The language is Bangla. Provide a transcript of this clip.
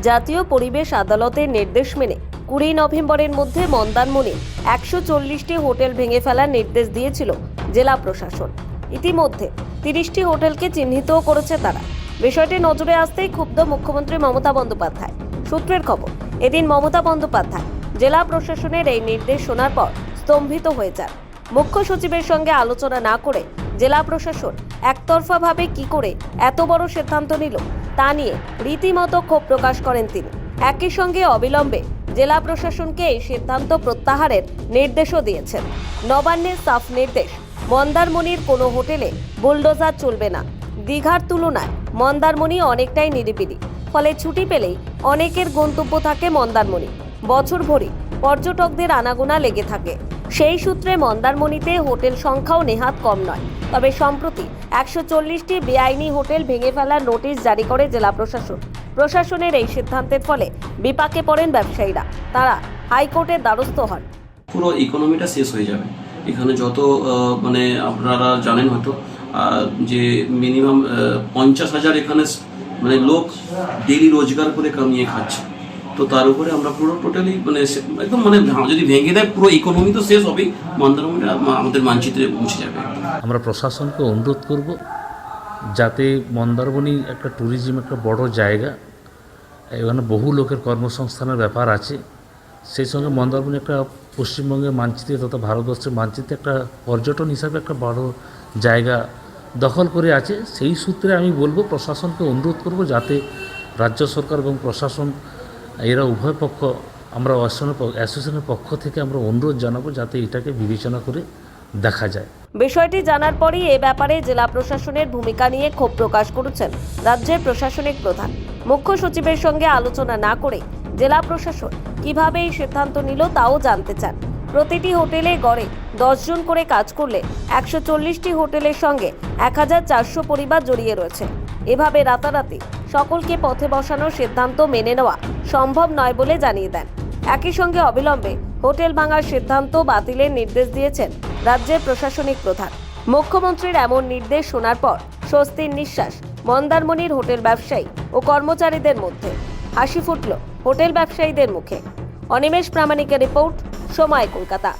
জাতীয় পরিবেশ আদালতের নির্দেশ মেনে কুড়ি নভেম্বরের মধ্যে মন্দারমণি একশো চল্লিশটি হোটেল ভেঙে ফেলার নির্দেশ দিয়েছিল জেলা প্রশাসন। ইতিমধ্যে তিরিশটি হোটেলকে চিহ্নিতও করেছে তারা। বিষয়টি নজরে আসতেই ক্ষুব্ধ মুখ্যমন্ত্রী মমতা বন্দ্যোপাধ্যায়। সূত্রের খবর, এদিন মমতা বন্দ্যোপাধ্যায় জেলা প্রশাসনের এই নির্দেশ শোনার পর স্তম্ভিত হয়ে যান। মুখ্য সচিবের সঙ্গে আলোচনা না করে জেলা প্রশাসন একতরফাভাবে কি করে এত বড় সিদ্ধান্ত নিল তা নিয়ে রীতিমতো ক্ষোভ প্রকাশ করেন তিনি। একই সঙ্গে অবিলম্বে জেলা প্রশাসনকে এই সিদ্ধান্ত প্রত্যাহারের নির্দেশও দিয়েছেন। নবান্নের সাফ নির্দেশ, মন্দারমণির কোনো হোটেলে বুলডোজার চলবে না। দীঘার তুলনায় মন্দারমণি অনেকটাই নিরিবিলি, ফলে ছুটি পেলেই অনেকের গন্তব্য থাকে মন্দারমণি। বছর ভরি পর্যটকদের আনাগোনা লেগে থাকে। সেই সূত্রে মন্দারমণিতে হোটেল সংখ্যাও নেহাত কম নয়। তবে সম্প্রতি একশো চল্লিশটি বেআইনি হোটেল ভেঙে ফেলার নোটিশ জারি করে জেলা প্রশাসন। প্রশাসনের এই সিদ্ধান্তের ফলে বিপাকে পড়েন ব্যবসায়ীরা। তারা হাইকোর্টের দ্বারস্থ হন। পুরো ইকোনমিটা শেষ হয়ে যাবে। এখানে যত মানে আপনারা জানেন হয়তো যে মিনিমাম পঞ্চাশ হাজার এখানে মানে লোক ডেলি রোজগার করে কামিয়ে খাচ্ছে। তো তার উপরে আমরা পুরো টোটালি মানে একদম মানে যদি ভেঙে দেয়, পুরো ইকোনমি তো শেষ হবেই মন্দারমণিটা আমাদের মানচিত্রে পৌঁছে যাবে। আমরা প্রশাসনকে অনুরোধ করব, যাতে মন্দারমণি একটা ট্যুরিজম একটা বড় জায়গা, এখানে বহু লোকের কর্মসংস্থানের ব্যাপার আছে। সেই সঙ্গে মন্দারমণি একটা পশ্চিমবঙ্গের মানচিত্রে তথা ভারতবর্ষের মানচিত্রে একটা পর্যটন হিসাবে একটা বড় জায়গা দখল করে আছে। সেই সূত্রে আমি বলব, প্রশাসনকে অনুরোধ করব, যাতে রাজ্য সরকার এবং প্রশাসন এরা উভয় পক্ষ, আমরা অ্যাসোসিয়েশনের- পক্ষ থেকে আমরা অনুরোধ জানাব যাতে এটাকে বিবেচনা করে দেখা যায়। বিষয়টি জানার পরই এ ব্যাপারে জেলা প্রশাসনের ভূমিকা নিয়ে ক্ষোভ প্রকাশ করেছেন রাজ্যের প্রশাসনিক প্রধান। মুখ্য সচিবের সঙ্গে আলোচনা না করে জেলা প্রশাসন কীভাবে এই সিদ্ধান্ত নিল তাও জানতে চান। প্রতিটি হোটেলে গড়ে জন করে কাজ করলে একশো চল্লিশটি হোটেলের সঙ্গে এক হাজার চারশো পরিবার জড়িয়ে রয়েছে। এভাবে রাতারাতি সকলকে পথে বসানোর সিদ্ধান্ত মেনে নেওয়া সম্ভব নয় বলে জানিয়ে দেন। একই সঙ্গে অবিলম্বে হোটেল ভাঙার সিদ্ধান্ত বাতিলের নির্দেশ দিয়েছেন রাজ্যের প্রশাসনিক প্রধান। মুখ্যমন্ত্রীর এমন নির্দেশ শোনার পর স্বস্তির নিঃশ্বাস মন্দারমণির হোটেল ব্যবসায়ী ও কর্মচারীদের মধ্যে। হাসি ফুটল হোটেল ব্যবসায়ীদের মুখে। অনিমেষ প্রামাণিকের রিপোর্ট, সময় কলকাতা।